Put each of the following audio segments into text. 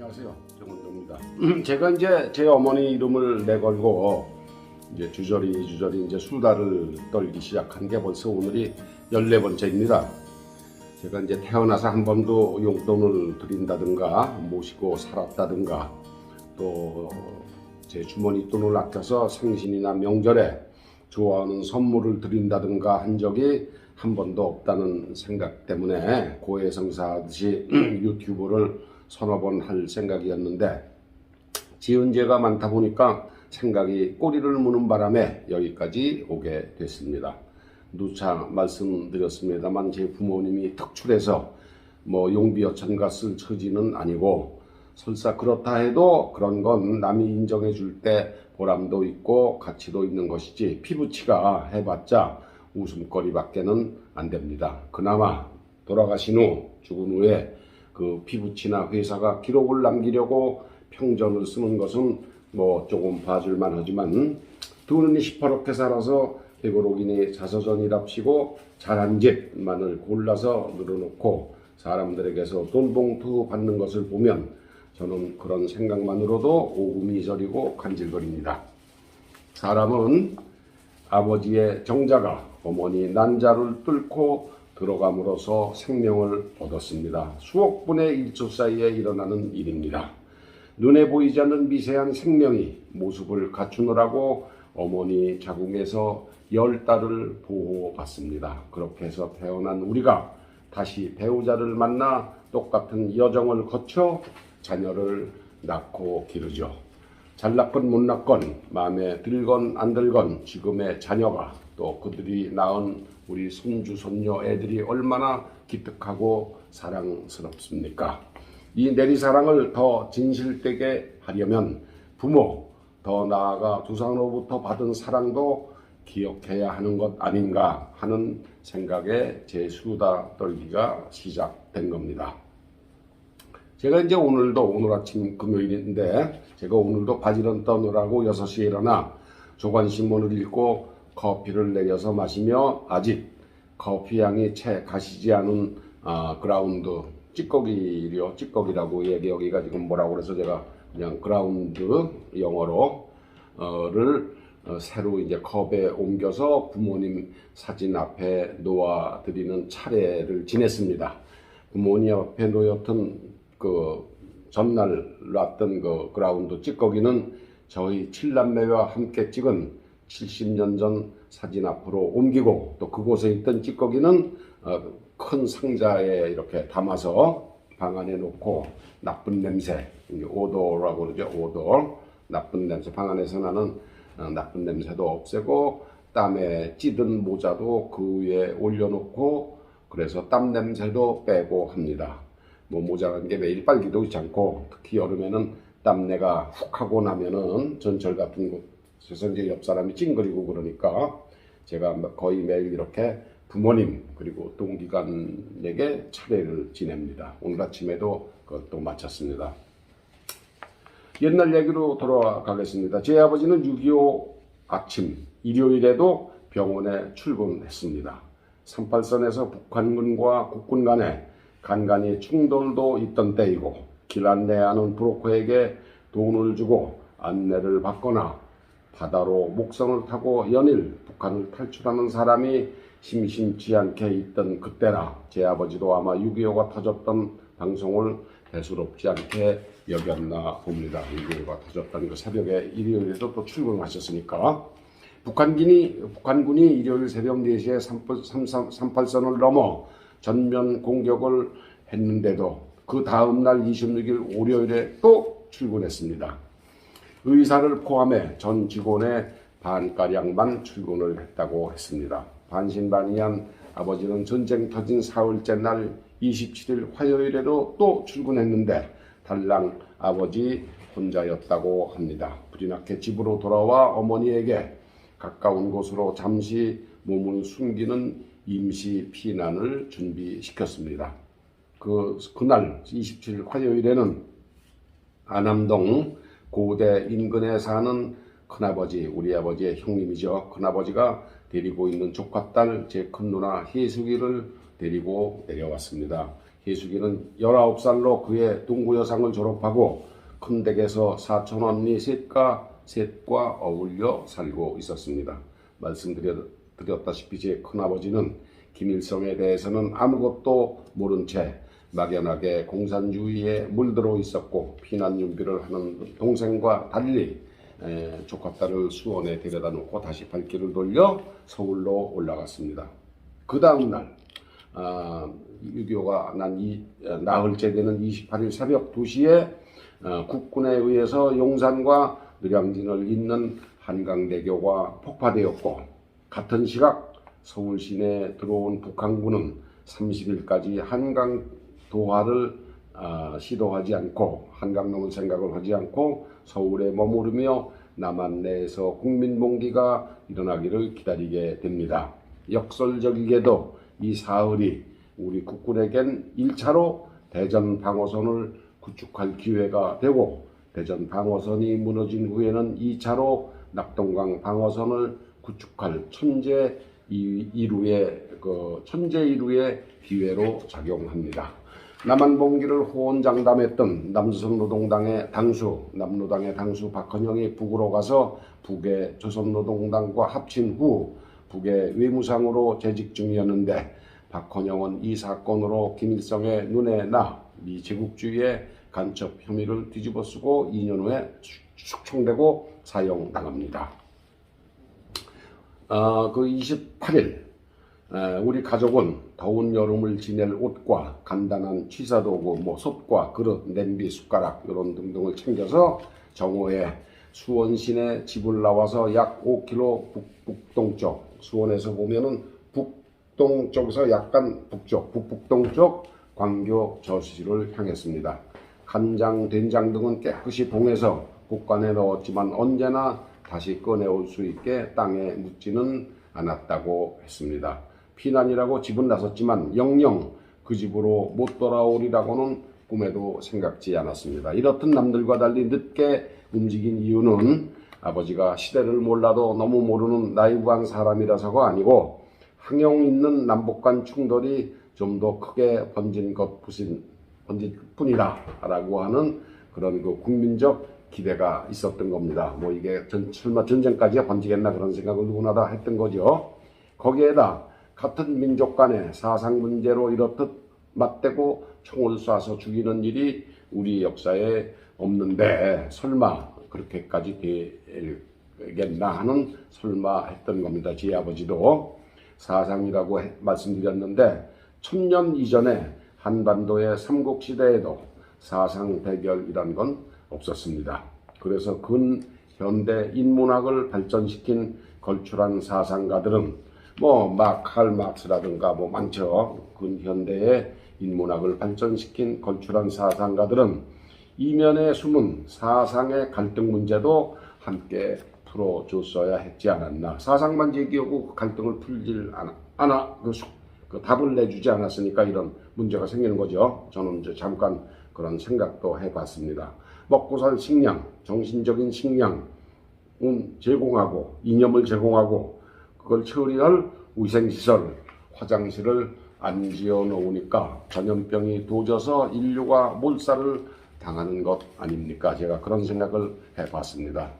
안녕하세요. 정원동입니다. 제가 이제 제 어머니 이름을 내걸고 이제 주저리 주저리 이제 수다를 떨기 시작한 게 벌써 오늘이 14번째입니다. 제가 이제 태어나서 한 번도 용돈을 드린다든가 모시고 살았다든가 또 제 주머니 돈을 아껴서 생신이나 명절에 좋아하는 선물을 드린다든가 한 적이 한 번도 없다는 생각 때문에 고해성사하듯이 유튜브를 서너 번 할 생각이었는데 지은 죄가 많다 보니까 생각이 꼬리를 무는 바람에 여기까지 오게 됐습니다. 누차 말씀드렸습니다만 제 부모님이 특출해서 뭐 용비어천가 쓸 처지는 아니고 설사 그렇다 해도 그런 건 남이 인정해 줄 때 보람도 있고 가치도 있는 것이지 피부치가 해봤자 웃음거리밖에는 안 됩니다. 그나마 돌아가신 후 죽은 후에 그 피부치나 회사가 기록을 남기려고 평전을 쓰는 것은 뭐 조금 봐줄만 하지만 두 눈이 시퍼렇게 살아서 되도록이니 자서전이랍시고 잘한 집만을 골라서 늘어놓고 사람들에게서 돈봉투 받는 것을 보면 저는 그런 생각만으로도 오금이 저리고 간질거립니다. 사람은 아버지의 정자가 어머니 난자를 뚫고 들어감으로써 생명을 얻었습니다. 수억 분의 1초 사이에 일어나는 일입니다. 눈에 보이지 않는 미세한 생명이 모습을 갖추느라고 어머니 자궁에서 열 달을 보호받습니다. 그렇게 해서 태어난 우리가 다시 배우자를 만나 똑같은 여정을 거쳐 자녀를 낳고 기르죠. 잘 낳건 못 낳건 마음에 들건 안 들건 지금의 자녀가 또 그들이 낳은 우리 손주 손녀 애들이 얼마나 기특하고 사랑스럽습니까? 이 내리사랑을 더 진실되게 하려면 부모 더 나아가 두상으로부터 받은 사랑도 기억해야 하는 것 아닌가 하는 생각에 제 수다 떨기가 시작된 겁니다. 제가 이제 오늘도 오늘 아침 금요일인데 제가 오늘도 바지런 떠느라고 6시에 일어나 조간신문을 읽고 커피를 내려서 마시며 아직 커피 향이 채 가시지 않은 아, 그라운드 찌꺼기요 찌꺼기라고 얘기 여기가 지금 뭐라고 그래서 제가 그냥 그라운드 영어로 어를 어, 새로 이제 컵에 옮겨서 부모님 사진 앞에 놓아 드리는 차례를 지냈습니다. 부모님 앞에 놓였던 그 전날 놨던 그 그라운드 찌꺼기는 저희 칠남매와 함께 찍은 70년 전 사진 앞으로 옮기고 또 그곳에 있던 찌꺼기는 어, 큰 상자에 이렇게 담아서 방 안에 놓고 나쁜 냄새 오도라고 그러죠 오도 나쁜 냄새 방 안에서 나는 어, 나쁜 냄새도 없애고 땀에 찌든 모자도 그 위에 올려놓고 그래서 땀 냄새도 빼고 합니다. 뭐 모자란 게 매일 빨기도 않고 특히 여름에는 땀내가 훅 하고 나면은 전철 같은 곳 에서 이제 옆 사람이 찡그리고 그러니까 제가 거의 매일 이렇게 부모님 그리고 동기간에게 차례를 지냅니다. 오늘 아침에도 그것도 마쳤습니다. 옛날 얘기로 돌아가겠습니다. 제 아버지는 6.25 아침 일요일에도 병원에 출근했습니다. 38선에서 북한군과 국군 간에 간간히 충돌도 있던 때이고 길 안내하는 브로커에게 돈을 주고 안내를 받거나 바다로 목선을 타고 연일 북한을 탈출하는 사람이 심심치 않게 있던 그때라 제 아버지도 아마 6.25가 터졌던 방송을 대수롭지 않게 여겼나 봅니다. 6.25가 터졌던 그 새벽에 일요일에도 또 출근하셨으니까 북한군이, 북한군이 일요일 새벽 4시에 38선을 넘어 전면 공격을 했는데도 그 다음날 26일 월요일에 또 출근했습니다. 의사를 포함해 전 직원의 반가량만 출근을 했다고 했습니다. 반신반의한 아버지는 전쟁 터진 사흘째 날 27일 화요일에도 또 출근했는데 달랑 아버지 혼자였다고 합니다. 불이 나게 집으로 돌아와 어머니에게 가까운 곳으로 잠시 몸을 숨기는 임시 피난을 준비시켰습니다. 그, 그날 27일 화요일에는 안암동 고대 인근에 사는 큰아버지, 우리 아버지의 형님이죠. 큰아버지가 데리고 있는 조카딸 제 큰누나 희숙이를 데리고 내려왔습니다. 희숙이는 19살로 그의 동구여상을 졸업하고 큰 댁에서 사촌 언니 셋과 셋과 어울려 살고 있었습니다. 말씀드렸다시피 제 큰아버지는 김일성에 대해서는 아무것도 모른 채 막연하게 공산주의에 물들어 있었고 피난 준비를 하는 동생과 달리 에, 조카딸을 수원에 데려다 놓고 다시 발길을 돌려 서울로 올라갔습니다. 그 다음 날 아, 6.25가 난 이, 나흘째 되는 28일 새벽 2시에 어, 국군에 의해서 용산과 느량진을 잇는 한강대교가 폭파되었고 같은 시각 서울 시내에 들어온 북한군은 30일까지 한강 도하를 아, 시도하지 않고 한강 넘을 생각을 하지 않고 서울에 머무르며 남한 내에서 국민봉기가 일어나기를 기다리게 됩니다. 역설적이게도 이 사흘이 우리 국군에겐 1차로 대전 방어선을 구축할 기회가 되고 대전 방어선이 무너진 후에는 2차로 낙동강 방어선을 구축할 천재 이- 이루의 그 천재 이루의 기회로 작용합니다. 남한 봉기를 호언장담했던 남조선 노동당의 당수 남노당의 당수 박헌영이 북으로 가서 북의 조선노동당과 합친 후 북의 외무상으로 재직 중이었는데 박헌영은 이 사건으로 김일성의 눈에 나 미 제국주의의 간첩 혐의를 뒤집어쓰고 2년 후에 숙청되고 사형당합니다. 어, 그 28일 우리 가족은 더운 여름을 지낼 옷과 간단한 취사도구, 뭐 솥과 그릇, 냄비, 숟가락 이런 등등을 챙겨서 정오에 수원 시내 집을 나와서 약 5km 북, 북동쪽 수원에서 보면은 북동쪽에서 약간 북쪽 북북동 쪽 광교 저수지를 향했습니다. 간장, 된장 등은 깨끗이 봉해서 국간에 넣었지만 언제나 다시 꺼내올 수 있게 땅에 묻지는 않았다고 했습니다. 피난이라고 집은 나섰지만 영영 그 집으로 못 돌아오리라고는 꿈에도 생각지 않았습니다. 이렇듯 남들과 달리 늦게 움직인 이유는 아버지가 시대를 몰라도 너무 모르는 나이브한 사람이라서가 아니고 항영 있는 남북 간 충돌이 좀 더 크게 번진 것 뿐이다라고 하는 그런 그 국민적 기대가 있었던 겁니다. 뭐 이게 전, 설마 전쟁까지 번지겠나 그런 생각을 누구나 다 했던 거죠. 거기에다 같은 민족 간의 사상 문제로 이렇듯 맞대고 총을 쏴서 죽이는 일이 우리 역사에 없는데 설마 그렇게까지 되겠나 하는 설마 했던 겁니다. 제 아버지도 사상이라고 해- 말씀드렸는데 천년 이전에 한반도의 삼국시대에도 사상 대결이란 건 없었습니다. 그래서 근현대 인문학을 발전시킨 걸출한 사상가들은 뭐 마칼 막스라든가 뭐 많죠. 근현대의 인문학을 발전시킨 걸출한 사상가들은 이면에 숨은 사상의 갈등 문제도 함께 풀어줬어야 했지 않았나. 사상만 제기하고 그 갈등을 풀질 않아, 그, 수- 그 답을 내주지 않았으니까 이런 문제가 생기는 거죠. 저는 이제 잠깐 그런 생각도 해봤습니다. 먹고 살 식량, 정신적인 식량은 제공하고 이념을 제공하고 그걸 처리할 위생시설, 화장실을 안 지어 놓으니까 전염병이 도져서 인류가 몰살을 당하는 것 아닙니까? 제가 그런 생각을 해봤습니다.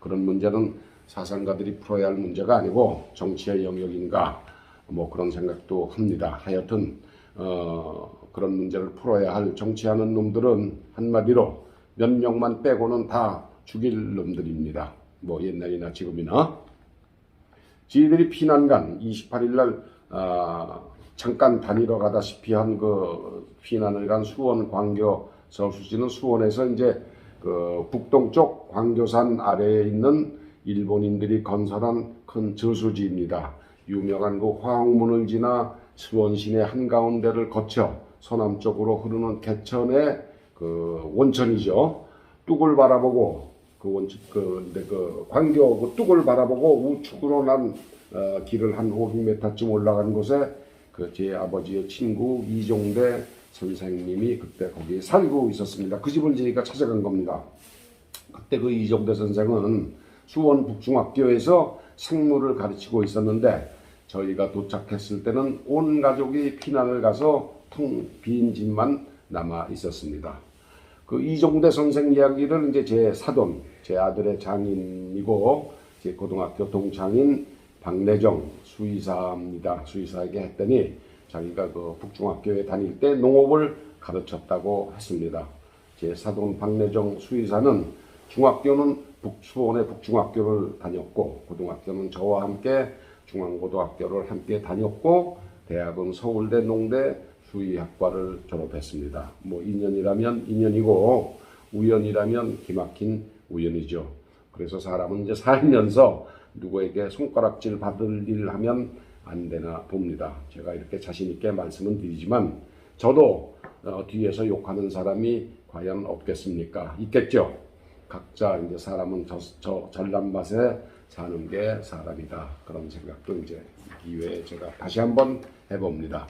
그런 문제는 사상가들이 풀어야 할 문제가 아니고 정치의 영역인가 뭐 그런 생각도 합니다. 하여튼 어, 그런 문제를 풀어야 할 정치하는 놈들은 한마디로 몇 명만 빼고는 다 죽일 놈들입니다. 뭐 옛날이나 지금이나 지들이 피난간 28일 날 아, 잠깐 다니러 가다시피 한 그 피난을 간 수원 광교 저수지는 수원에서 이제 그 북동쪽 광교산 아래에 있는 일본인들이 건설한 큰 저수지입니다. 유명한 그 화홍문을 지나 수원 시내 한가운데를 거쳐 서남쪽으로 흐르는 개천의 그 원천이죠. 뚝을 바라보고 그 원천 그, 근데 그 광교 그 뚝을 바라보고 우측으로 난 어, 길을 한 500m쯤 올라간 곳에 그 제 아버지의 친구 이종대 선생님이 그때 거기 살고 있었습니다. 그 집을 저희가 찾아간 겁니다. 그때 그 이종대 선생은 수원 북중학교에서 생물을 가르치고 있었는데 저희가 도착했을 때는 온 가족이 피난을 가서 텅 빈 집만 남아 있었습니다. 그 이종대 선생 이야기를 이제 제 사돈, 제 아들의 장인이고 제 고등학교 동창인 박내정 수의사입니다. 수의사에게 했더니 자기가 그 북중학교에 다닐 때 농업을 가르쳤다고 했습니다. 제 사돈 박내정 수의사는 중학교는 북수원의 북중학교를 다녔고 고등학교는 저와 함께 중앙고등학교를 함께 다녔고 대학은 서울대 농대 수의학과를 졸업했습니다. 뭐 인연이라면 인연이고 우연이라면 기막힌 우연이죠. 그래서 사람은 이제 살면서 누구에게 손가락질 받을 일 하면 안 되나 봅니다. 제가 이렇게 자신 있게 말씀은 드리지만 저도 어, 뒤에서 욕하는 사람이 과연 없겠습니까? 있겠죠. 각자 이제 사람은 저, 저 잘난 맛에 사는 게 사람이다. 그런 생각도 이제 이 기회에 제가 다시 한번 해봅니다.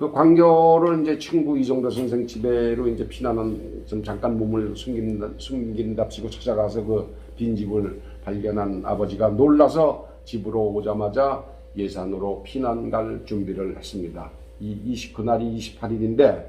그 광교를 이제 친구 이정도 선생 집에로 이제 피나는 좀 잠깐 몸을 숨긴다, 숨긴답시고 찾아가서 그 빈집을 발견한 아버지가 놀라서 집으로 오자마자 예산으로 피난 갈 준비를 했습니다. 이 20, 그날이 28일인데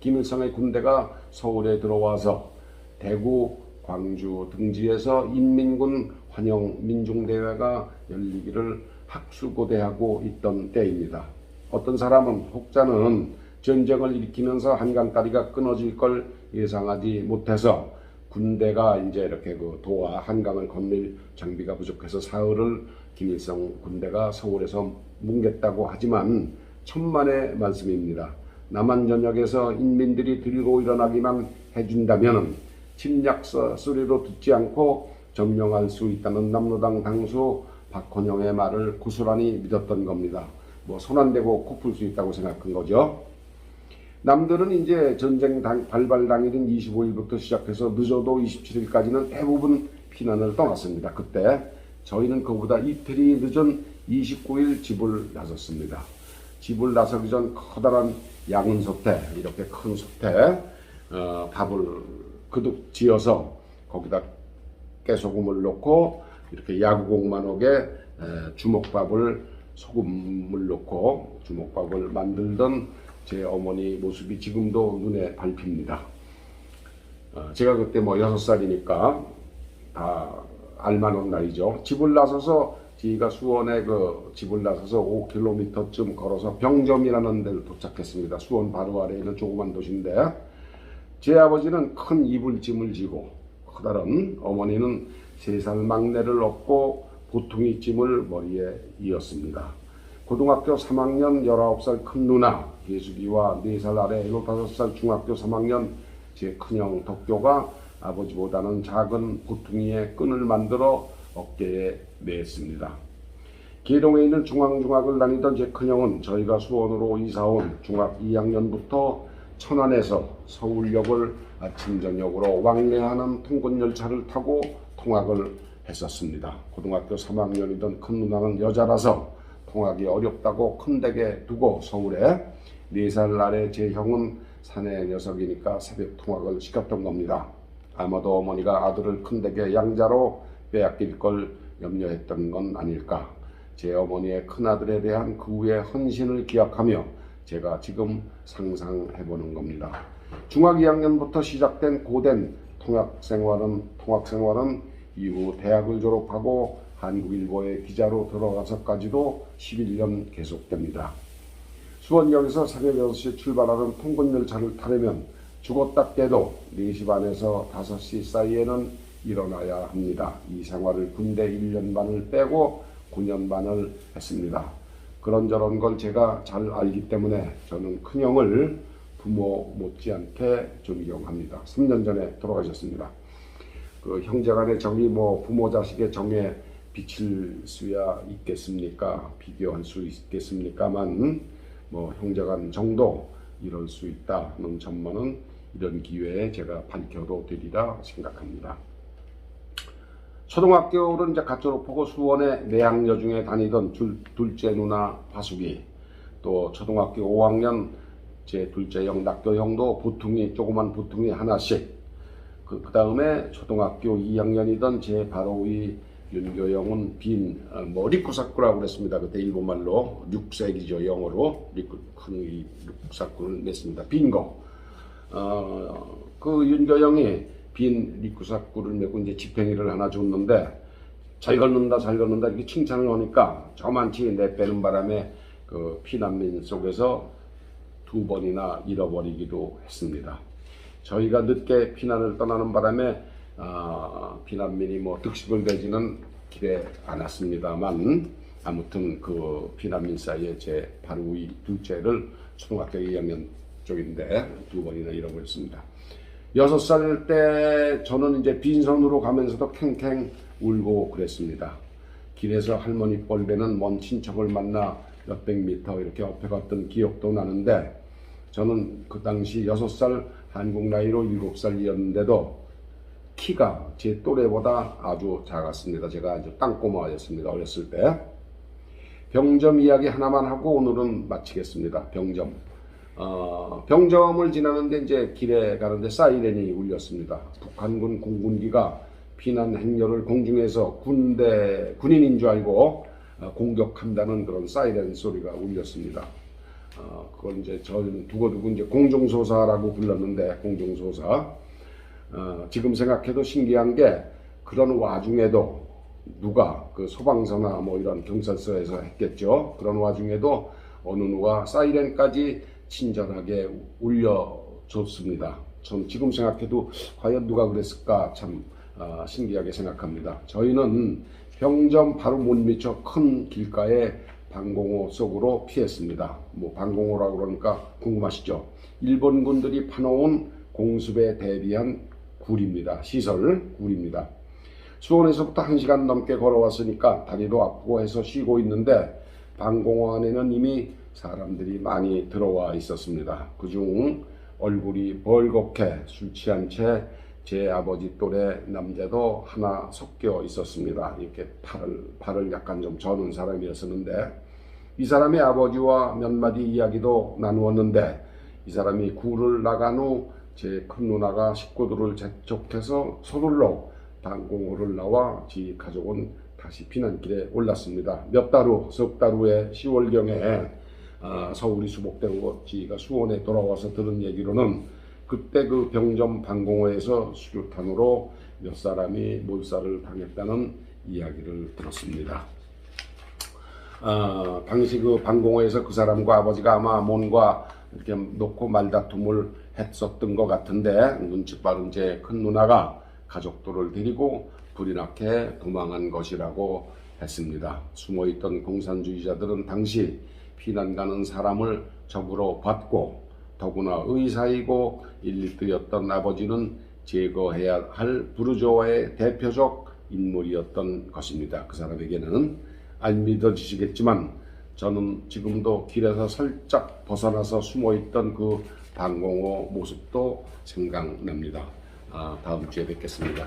김일성의 군대가 서울에 들어와서 대구, 광주 등지에서 인민군 환영 민중대회가 열리기를 학수고대하고 있던 때입니다. 어떤 사람은 혹자는 전쟁을 일으키면서 한강다리가 끊어질 걸 예상하지 못해서 군대가 이제 이렇게 그 도와 한강을 건널 장비가 부족해서 사흘을 김일성 군대가 서울에서 뭉갰다고 하지만 천만의 말씀입니다. 남한 전역에서 인민들이 들고 일어나기만 해준다면 침략서 소리로 듣지 않고 점령할 수 있다는 남로당 당수 박헌영의 말을 고스란히 믿었던 겁니다. 뭐 손안 대고 코풀 수 있다고 생각한 거죠. 남들은 이제 전쟁 당, 발발 당일인 25일부터 시작해서 늦어도 27일까지는 대부분 피난을 떠났습니다. 그때 저희는 그보다 이틀이 늦은 29일 집을 나섰습니다. 집을 나서기 전 커다란 양은 소태, 이렇게 큰 소태, 어, 밥을 그득 지어서 거기다 깨소금을 넣고 이렇게 야구공만 오게 에, 주먹밥을 소금을 넣고 주먹밥을 만들던 제 어머니 모습이 지금도 눈에 밟힙니다. 어, 제가 그때 뭐 여섯 살이니까 다 알만한 나이죠. 집을 나서서 저희가 수원에 그 집을 나서서 5km쯤 걸어서 병점이라는 데를 도착했습니다. 수원 바로 아래에 있는 조그만 도시인데 제 아버지는 큰 이불짐을 지고 커다란 어머니는 세 살 막내를 업고 보통이 짐을 머리에 이었습니다. 고등학교 3학년 19살 큰 누나 예수기와 4살 아래 15살 중학교 3학년 제 큰형 덕교가 아버지보다는 작은 보퉁이에 끈을 만들어 어깨에 맸습니다. 계동에 있는 중앙중학을 다니던 제 큰형은 저희가 수원으로 이사온 중학 2학년부터 천안에서 서울역을 아침 저녁으로 왕래하는 통근열차를 타고 통학을 했었습니다. 고등학교 3학년이던 큰 누나는 여자라서 통학이 어렵다고 큰 댁에 두고 서울에 4살 아래 제 형은 사내 녀석이니까 새벽 통학을 시켰던 겁니다. 아마도 어머니가 아들을 큰 댁에 양자로 빼앗길 걸 염려했던 건 아닐까. 제 어머니의 큰아들에 대한 그 후의 헌신을 기억하며 제가 지금 상상해보는 겁니다. 중학 2학년부터 시작된 고된 통학 생활은 통학 생활은 이후 대학을 졸업하고 한국일보의 기자로 들어가서까지도 11년 계속됩니다. 수원역에서 새벽 6시 출발하는 통근열차를 타려면 죽었다 깨도 4시 반에서 5시 사이에는 일어나야 합니다. 이 생활을 군대 1년 반을 빼고 9년 반을 했습니다. 그런저런 걸 제가 잘 알기 때문에 저는 큰형을 부모 못지않게 존경합니다. 3년 전에 돌아가셨습니다. 그 형제간의 정이 뭐 부모 자식의 정에 비칠 수야 있겠습니까? 비교할 수 있겠습니까만 뭐 형제간 정도 이럴 수 있다는 점만은 이런 기회에 제가 밝혀도 되리라 생각합니다. 초등학교를 이제 갓 졸업하고 수원의 내학여 중에 다니던 둘, 둘째 누나 화숙이 또 초등학교 5학년 제 둘째 형 낙교 형도 보통이 조그만 보통이 하나씩 그, 그 다음에 초등학교 2학년이던 제 바로 위 윤교영은 빈 어, 뭐 리쿠사쿠라고 그랬습니다. 그때 일본말로 6세기죠 영어로 리쿠 큰이 리쿠사쿠를 냈습니다. 빈 거. 어, 그 윤교영이 빈 리쿠사쿠를 메고 이제 집행일을 하나 줬는데 잘 걷는다 잘 걷는다 이렇게 칭찬을 하니까 저만치 내빼는 바람에 그 피난민 속에서 두 번이나 잃어버리기도 했습니다. 저희가 늦게 피난을 떠나는 바람에 아, 피난민이 뭐 득식을 되지는 기대 않았습니다만 아무튼 그 피난민 사이에 제 바로 위 둘째를 초등학교 2학년 쪽인데 두 번이나 잃어버렸습니다. 여섯 살 때 저는 이제 빈손으로 가면서도 캥캥 울고 그랬습니다. 길에서 할머니 뻘배는 먼 친척을 만나 몇백 미터 이렇게 업해 갔던 기억도 나는데 저는 그 당시 여섯 살 한국 나이로 일곱 살이었는데도 키가 제 또래보다 아주 작았습니다. 제가 아주 땅꼬마였습니다. 어렸을 때. 병점 이야기 하나만 하고 오늘은 마치겠습니다. 병점. 어, 병점을 지나는데 이제 길에 가는데 사이렌이 울렸습니다. 북한군 공군기가 피난 행렬을 공중에서 군대 군인인 줄 알고 어, 공격한다는 그런 사이렌 소리가 울렸습니다. 어, 그걸 이제 저는 두고두고 이제 공중소사라고 불렀는데 공중소사. 어, 지금 생각해도 신기한 게 그런 와중에도 누가 그 소방서나 뭐 이런 경찰서에서 했겠죠. 그런 와중에도 어느 누가 사이렌까지 친절하게 울려줬습니다. 전 지금 생각해도 과연 누가 그랬을까 참 아, 신기하게 생각합니다. 저희는 병점 바로 못 미쳐 큰 길가에 방공호 속으로 피했습니다. 뭐 방공호라고 그러니까 궁금하시죠? 일본군들이 파놓은 공습에 대비한 굴입니다. 시설 굴입니다. 수원에서부터 1시간 넘게 걸어왔으니까 다리도 아프고 해서 쉬고 있는데 방공호 안에는 이미 사람들이 많이 들어와 있었습니다. 그중 얼굴이 벌겋게 술 취한 채 제 아버지 또래 남자도 하나 섞여 있었습니다. 이렇게 팔을, 팔을 약간 좀 저는 사람이었었는데 이 사람의 아버지와 몇 마디 이야기도 나누었는데 이 사람이 굴을 나간 후 제 큰 누나가 식구들을 재촉해서 서둘러 방공호를 나와 지 가족은 다시 피난길에 올랐습니다. 몇 달 후, 석 달 후에 10월경에 아, 서울이 수복되고 지가 수원에 돌아와서 들은 얘기로는 그때 그 병점 방공호에서 수류탄으로 몇 사람이 몰살을 당했다는 이야기를 들었습니다. 아, 당시 그 방공호에서 그 사람과 아버지가 아마 뭔가 이렇게 놓고 말다툼을 했었던 것 같은데 눈치 빠른 제 큰 누나가 가족들을 데리고 불이 나게 도망한 것이라고 했습니다. 숨어있던 공산주의자들은 당시 피난 가는 사람을 적으로 받고 더구나 의사이고 일리트였던 아버지는 제거해야 할 부르조아의 대표적 인물이었던 것입니다. 그 사람에게는 안 믿어지시겠지만 저는 지금도 길에서 살짝 벗어나서 숨어있던 그 방공호 모습도 생각납니다. 아, 다음 주에 뵙겠습니다.